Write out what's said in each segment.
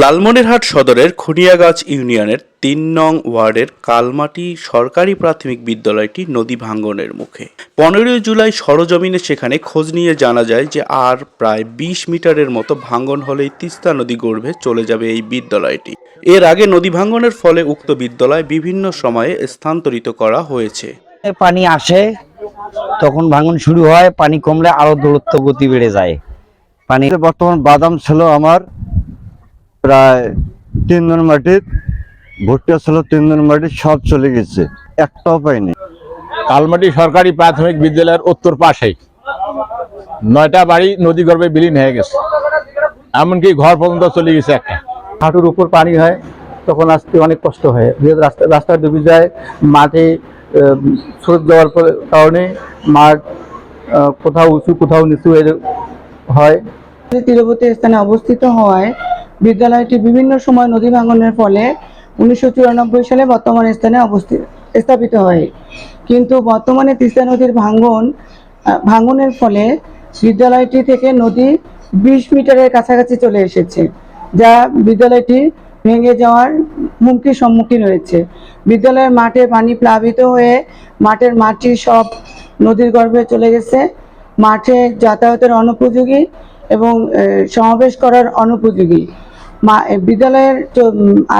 লালমনিরহাট সদরের খুনিয়াগাছ ইউনিয়নের তিন নং ওয়ার্ডের কালমাটি সরকারি প্রাথমিক বিদ্যালয়টি নদী ভাঙ্গনের মুখে। পনেরোই জুলাই সরজমিনে সেখানে খোঁজ নিয়ে জানা যায় যে আর প্রায় বিশ মিটারের মতো ভাঙ্গন হলেই তিস্তা নদী গর্ভে চলে যাবে এই বিদ্যালয়টি। এর আগে নদী ভাঙ্গনের ফলে উক্ত বিদ্যালয় বিভিন্ন সময়ে স্থানান্তরিত করা হয়েছে। পানি আসে, তখন ভাঙ্গন শুরু হয়, পানি কমলে আরও দূরত্ব গতি বেড়ে যায়। পানি বর্তমান বাদাম ছিল আমার প্রায় তিন জন মাটির ভুট্টা ছিল তিন জন মাটির সব চলে গেছে। একটাও পাইনি। কালমাটি সরকারি প্রাথমিক বিদ্যালয়ের উত্তর পাশেই। নয়টা বাড়ি নদী গর্ভে বিলীন হয়ে গেছে। এমনকি ঘর পর্যন্ত চলে গেছে একটা। হাঁটুর উপর পানি হয় তখন আসতে অনেক কষ্ট হয়। যেহেতু রাস্তা রাস্তা ডুবে যায় মাঠে স্রোত যাওয়ার পরে- কারণে মাঠ কোথাও উঁচু কোথাও নিচু এর- হয়। তীরবর্তী স্থানে অবস্থিত হওয়ায় বিদ্যালয়টি বিভিন্ন সময় নদী ভাঙনের ফলে উনিশশো চুরানব্বই সালে বর্তমান স্থানে অবস্থিত স্থাপিত হয়। কিন্তু বর্তমানে তিস্তা নদীর আহ, ভাঙনের ফলে বিদ্যালয়টি থেকে নদী বিশ মিটারের কাছাকাছি চলে এসেছে যা বিদ্যালয়টি ভেঙে যাওয়ার হুমকির সম্মুখীন হয়েছে। বিদ্যালয়ের মাঠে পানি প্লাবিত হয়ে মাঠের মাটি সব নদীর গর্ভে চলে গেছে। মাঠে যাতায়াতের অনুপযোগী এবং সমাবেশ করার অনুপযোগী। বিদ্যালয়ের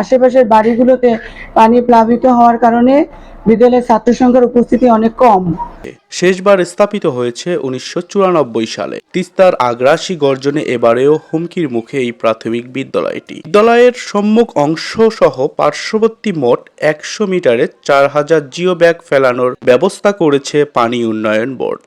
আশেপাশের বাড়িগুলোতে পানি প্লাবিত হওয়ার কারণে বিদ্যালয়ের ছাত্র সংখ্যার উপস্থিতি অনেক কম। শেষবার স্থাপিত হয়েছে উনিশশো চুরানব্বই সালে। তিস্তার আগ্রাসী গর্জনে এবারেও হুমকির মুখে এই প্রাথমিক বিদ্যালয়টি। বিদ্যালয়ের সম্মুখ অংশ সহ পার্শ্ববর্তী মোট একশো মিটারে চার হাজার জিও ব্যাগ ফেলানোর ব্যবস্থা করেছে পানি উন্নয়ন বোর্ড।